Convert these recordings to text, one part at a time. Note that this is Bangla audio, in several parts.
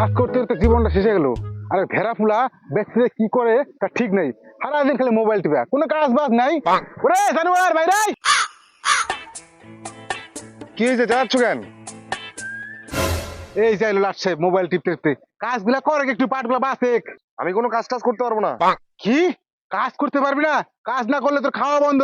কাজ করতে করতে জীবনটা শেষে গেল। আর ভেড়া ফুলা ব্যক্তিতে কি করে তা ঠিক নেই। সারাদিন খালি মোবাইল টিপা। কোনো কাজ বাজ নাই ওরে জানুয়ার বাইরে আয়। কি হয়েছে যাচ্ছ কেন? এই যাইলো লাটছে মোবাইল টিপতে টিপতে। কাজগুলা করে একটু পাটগুলা বাসে আমি কোনো কাজ টাজ করতে পারব না। কি? কাজ করতে পারবি না? কাজ না করলে তোর খাওয়া বন্ধ।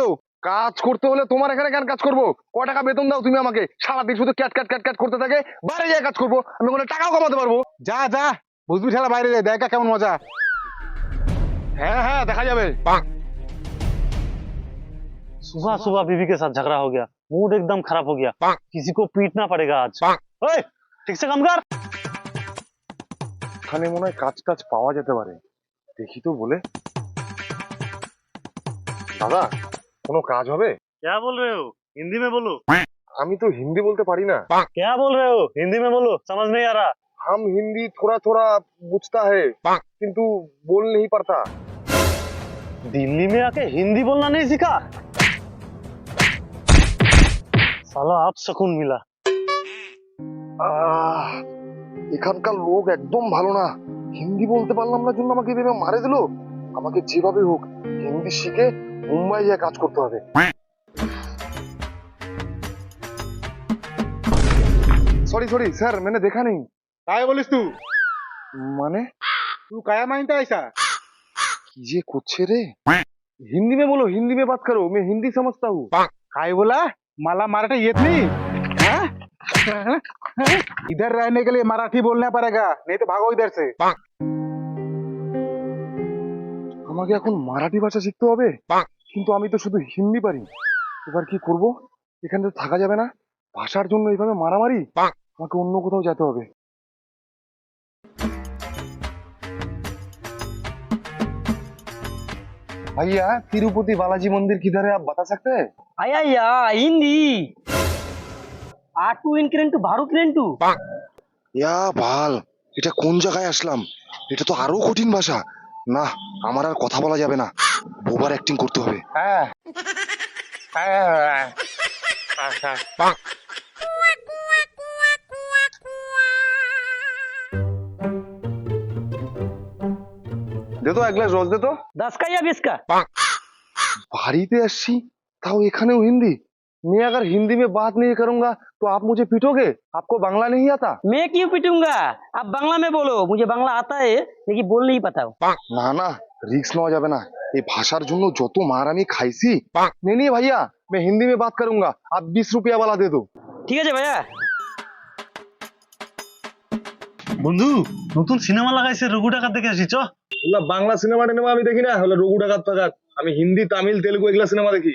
কাজ করতে হলে তোমার এখানে কেন কাজ করব? ক টাকা বেতন দাও তুমি আমাকে? সারাদিন শুধু ক্যাট ক্যাট ক্যাট ক্যাট করতে থাকে। বাইরে গিয়ে কাজ করব। আমি কোনো টাকাও কমাতে পারব। যা যা বুঝবি শালা বাইরে যায় দেখা কেমন মজা হ্যাঁ হ্যাঁ দেখা যাবে सुबह सुबह बीवी के साथ झगड़ा हो गया मूड एकदम खराब हो गया किसी को पीटना पड़ेगा आज ओए ठीक से काम कर এখানে মনে হয় কাজ টাজ পাওয়া যেতে পারে দেখি তো বলে দাদা কোনো কাজ হবে क्या बोल रहे हो हिंदी में बोलो আমি তো হিন্দি বলতে পারি না क्या बोल रहे हो हिंदी में बोलो समझ नहीं आ रहा हम हिंदी थोड़ा थोड़ा बुझता है किंतु बोल नहीं पाता दिल्ली में आके हिंदी बोलना नहीं सीखा साला आप सुकून मिला আহ, এখানকার লোক একদম ভালো না হিন্দি বলতে পারলাম না জন্য আমাকে ভেবে মারে দিল আমাকে যেভাবে হোক হিন্দি শিখে মুম্বাই গিয়ে কাজ করতে হবে सॉरी सॉरी सर मैंने देखा नहीं काय बोलिस तू মানে तू काय मानता ऐसा কি যে করছে রে हिंदी में बोलो हिंदी में बात करो मैं हिंदी समझता हूँ काय बोला मला मराठी येत नहीं हाँ? इधर रहने के लिए मराठी बोलना पड़ेगा नहीं तो भागो इधर से আমাকে এখন মারাঠি ভাষা শিখতে হবে কিন্তু আমি তো শুধু হিন্দি পারি এবার কি করব এখানে তো থাকা যাবে না ভাষার জন্য এইভাবে মারামারি আমাকে অন্য কোথাও যেতে হবে भैया तिरुपति बालाजी मंदिर किधर है आप बता सकते हैं आया या हिंदी আটু ইনক্রেন্টু বারো ক্রেন্টু ইয়া ভালো এটা কোন জায়গায় আসলাম? এটা তো আরও কঠিন ভাষা। না আমার আর কথা বলা যাবে না। ওভার অ্যাক্টিং করতে হবে। হ্যাঁ। হ্যাঁ হ্যাঁ দে তো এক গ্লাস রস দে তো দশ কা या बीस का बाड़ीते আসছি তাও এখানেও হিন্দি मैं अगर हिंदी में बात नहीं करूंगा तो आप मुझे पीटोगे आपको बांग्ला नहीं आता मैं क्यों पिटूंगा आप बांग्ला में बोलो मुझे बांग्ला आता है लेकिन बोल नहीं पाता हूँ না না রিস্ক নেওয়া যাবে না এই ভাষার জন্য যত মার আমি খাইছি नहीं नहीं भैया मैं हिंदी में बात करूंगा आप बीस रुपया वाला दे दो ঠিক আছে ভাইয়া বন্ধু নতুন সিনেমা লাগাইছে রঘু ডাকাত দেখে আসি চ বাংলা সিনেমা টিনেমা আমি দেখি না। হলো রঘু ডাকাত ফাকাত আমি হিন্দি, তামিল, তেলুগু এগুলা সিনেমা দেখি।